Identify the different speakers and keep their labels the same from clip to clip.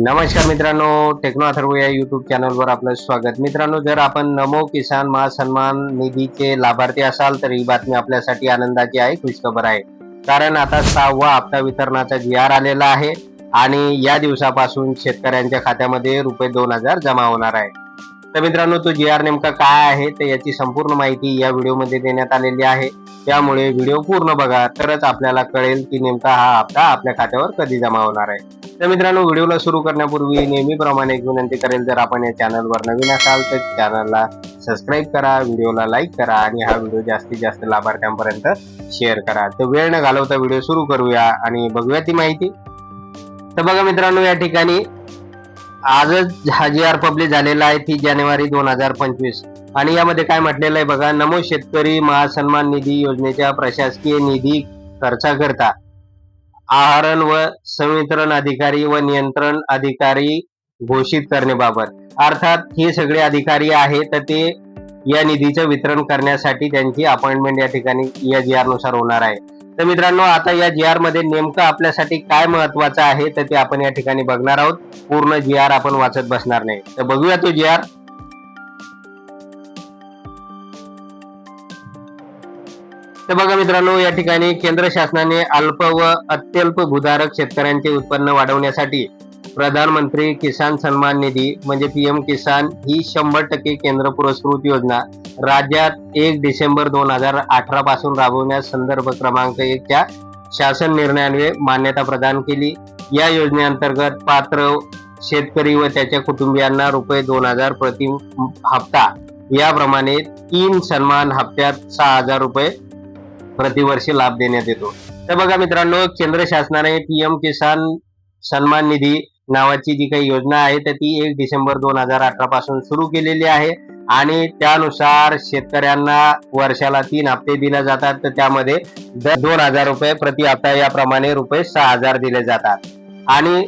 Speaker 1: नमस्कार मित्रांनो टेक्नो अथर्व या युट्यूब चॅनलवर आपलं स्वागत. मित्रांनो जर आपण नमो किसान महासन्मान निधीचे लाभार्थी असाल तर ही बातमी आपल्यासाठी आनंदाची आहे खुशखबर आहे. कारण आता सहावा हप्ता वितरणाचा जी आर आलेला आहे आणि या दिवसापासून शेतकऱ्यांच्या खात्यामध्ये रुपये दोन हजार जमा होणार आहे. तर मित्रांनो तो जी आर नेमका काय आहे तर याची संपूर्ण माहिती या व्हिडिओमध्ये देण्यात आलेली आहे. त्यामुळे व्हिडिओ पूर्ण बघा तरच आपल्याला कळेल की नेमका हा हप्ता आपल्या खात्यावर कधी जमा होणार आहे. तर मित्रांनो व्हिडिओला सुरू करण्यापूर्वी नेहमीप्रमाणे एक विनंती करेल जर आपण या चॅनलवर नवीन असाल तर चॅनलला सबस्क्राईब करा व्हिडिओला लाईक करा आणि हा व्हिडिओ जास्तीत जास्त लाभार्थ्यांपर्यंत शेअर करा. तर वेळ न घालवता व्हिडिओ सुरू करूया आणि बघूया ती माहिती. तर बघा मित्रांनो या ठिकाणी आजच हाजी आर पब्लिक झालेला आहे तीस जानेवारी दोन हजार पंचवीस. आणि यामध्ये काय म्हटलेलं आहे बघा नमो शेतकरी महासन्मान निधी योजनेच्या प्रशासकीय निधी खर्चाकरता आहरण व संवितरण अधिकारी व नियंत्रण अधिकारी घोषित करण्याबाबत. अर्थात हे सगळे अधिकारी आहेत तर ते या निधीचं वितरण करण्यासाठी त्यांची अपॉइंटमेंट या ठिकाणी या जी आरनुसार होणार आहे. तर मित्रांनो आता या जी आरमध्ये नेमकं आपल्यासाठी काय महत्वाचं आहे तर ते आपण या ठिकाणी बघणार आहोत. पूर्ण जी आर आपण वाचत बसणार नाही. तर बघूया तो जी आर तर बघा मित्रांनो या ठिकाणी केंद्र शासनाने अल्प व अत्यल्प भूधारक शेतकऱ्यांचे उत्पन्न वाढवण्यासाठी प्रधानमंत्री किसान सन्मान निधी म्हणजे पीएम किसान ही शंभर टक्के केंद्र पुरस्कृत योजना राज्यात एक डिसेंबर दोन हजार अठरा पासून राबवण्यास संदर्भ क्रमांक एकच्या शासन निर्णयान्वये मान्यता प्रदान केली. या योजनेअंतर्गत पात्र शेतकरी व त्याच्या कुटुंबियांना रुपये दोन हजार प्रति हप्ता याप्रमाणे तीन सन्मान हप्त्यात सहा हजार रुपये प्रतिवर्षी लाभ देण्यात येतो. तर बघा मित्रांनो केंद्र शासनाने पीएम किसान सन्मान निधी नावाची जी काही योजना आहे तर ती एक डिसेंबर दोन हजार अठरा पासून सुरू केलेली आहे. आणि त्यानुसार शेतकऱ्यांना वर्षाला तीन हप्ते दिले जातात. तर त्यामध्ये दर दोन हजार रुपये प्रति हप्ता याप्रमाणे रुपये सहा हजार दिले जातात. आणि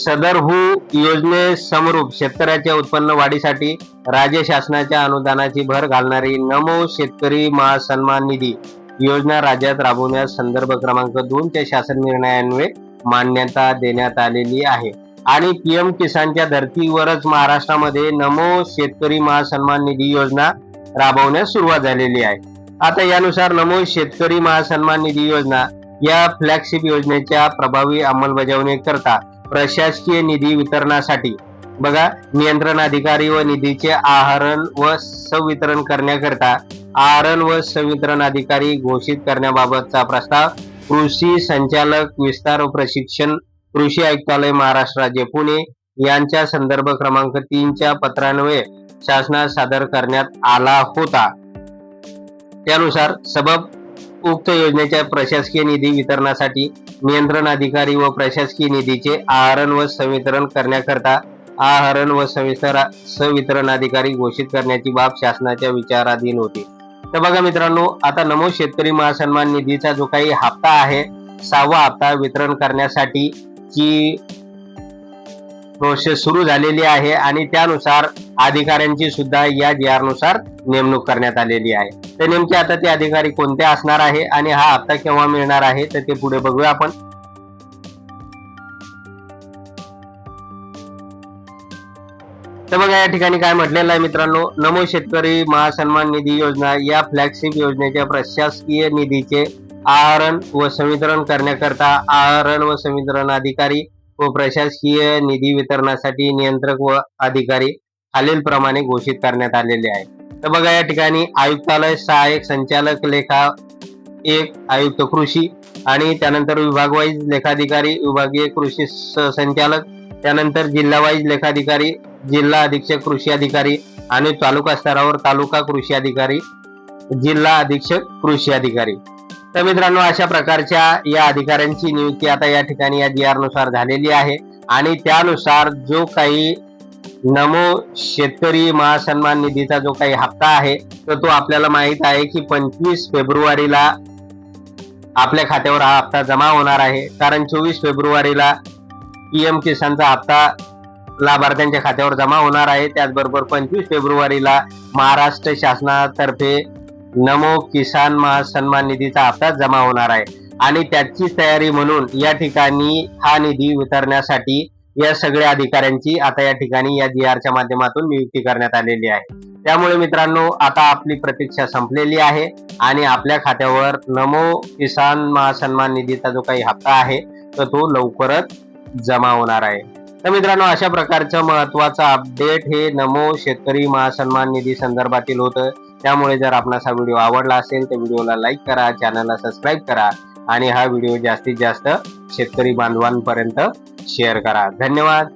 Speaker 1: सदर हु योजने समरूप शेतकऱ्याच्या उत्पन्न वाढीसाठी राज्य शासनाच्या अनुदानाची भर घालणारी नमो शेतकरी महासन्मान निधी योजना राज्यात राबवण्यास संदर्भ क्रमांक दोनच्या शासन निर्णयान्वये मान्यता देण्यात आलेली आहे. आणि पीएम किसानच्या धर्तीवरच महाराष्ट्रामध्ये नमो शेतकरी महासन्मान निधी योजना राबवण्यास सुरुवात झालेली आहे. आता यानुसार नमो शेतकरी महासन्मान निधी योजना या फ्लॅगशिप योजनेच्या प्रभावी अंमलबजावणी करता प्रशासकीय निधी वितरणासाठी बघा नियंत्रण अधिकारी व निधीचे आहरण व संवितरण करण्याकरता आहरण व संवितरण अधिकारी घोषित करण्याबाबतचा प्रस्ताव कृषी संचालक विस्तार व प्रशिक्षण कृषी आयुक्तालय महाराष्ट्र राज्य पुणे. यांच्या संदर्भ क्रमांक तीनच्या पत्रान्वये शासनास सादर करण्यात आला होता. त्यानुसार सबब उक्त योजनेच्या प्रशासकीय निधी वितरणासाठी नियंत्रण अधिकारी व प्रशासकीय निधीचे आहरण व संवितरण करण्याकरता आहरण व संवितरण अधिकारी घोषित करण्याची बाब शासनाच्या विचाराधीन होती. तर बघा मित्रांनो आता नमो शेतकरी महासन्मान निधीचा जो काही हप्ता आहे सहावा हप्ता वितरण करण्यासाठी ची प्रोसेस सुरू झालेली आहे आणि त्यानुसार अधिकाऱ्यांची सुद्धा या जी नेमणूक करण्यात आलेली आहे. तर नेमके आता ते अधिकारी कोणते असणार आहे आणि हा हप्ता केव्हा मिळणार आहे तर ते पुढे बघूया आपण. तर बघा या ठिकाणी काय म्हटलेलं आहे मित्रांनो नमो शेतकरी महासन्मान निधी योजना या फ्लॅगशिप योजनेच्या प्रशासकीय निधीचे आहरण व संवितरण करण्याकरता आहरण व संवितरण अधिकारी व प्रशासकीय निधी वितरणासाठी नियंत्रक व अधिकारी खालील प्रमाणे घोषित करण्यात आलेले आहे तर बघा या ठिकाणी आयुक्तालय सहाय्यक संचालक लेखा एक आयुक्त कृषी आणि त्यानंतर विभागवाईज लेखाधिकारी विभागीय कृषी संचालक त्यानंतर जिल्हावाईज लेखाधिकारी जिल्हा अधीक्षक कृषी अधिकारी आणि तालुका स्तरावर तालुका कृषी अधिकारी जिल्हा अधीक्षक कृषी अधिकारी. तर मित्रांनो अशा प्रकारच्या या अधिकाऱ्यांची नियुक्ती आता या ठिकाणी या जी आरनुसार झालेली आहे आणि त्यानुसार जो काही नमो शेतकरी महासन्मान निधीचा जो काही हप्ता आहे तर तो आपल्याला माहीत आहे की पंचवीस फेब्रुवारीला आपल्या खात्यावर हा हप्ता जमा होणार आहे. कारण चोवीस फेब्रुवारीला पीएम किसानचा हप्ता लाभार्थ्यांच्या खात्यावर जमा होणार आहे. त्याचबरोबर पंचवीस फेब्रुवारीला महाराष्ट्र शासनातर्फे नमो किसान महासन्मान निधीचा हप्ता जमा होणार आहे. आणि त्याचीच तयारी म्हणून या ठिकाणी हा निधी वितरण्यासाठी या सगळ्या अधिकाऱ्यांची आता या ठिकाणी या जी आरच्या माध्यमातून नियुक्ती करण्यात आलेली आहे. त्यामुळे मित्रांनो आता आपली प्रतीक्षा संपलेली आहे आणि आपल्या खात्यावर नमो किसान महासन्मान निधीचा जो काही हप्ता आहे तर तो लवकरच जमा होणार आहे. तर मित्रांनो अशा प्रकारचं महत्वाचं अपडेट हे नमो शेतकरी महासन्मान निधी संदर्भातील होतं. त्यामुळे जर आपणास हा व्हिडिओ आवडला असेल तर व्हिडिओला लाईक करा चॅनलला सबस्क्राईब करा आणि हा व्हिडिओ जास्तीत जास्त शेतकरी बांधवांपर्यंत शेअर करा. धन्यवाद.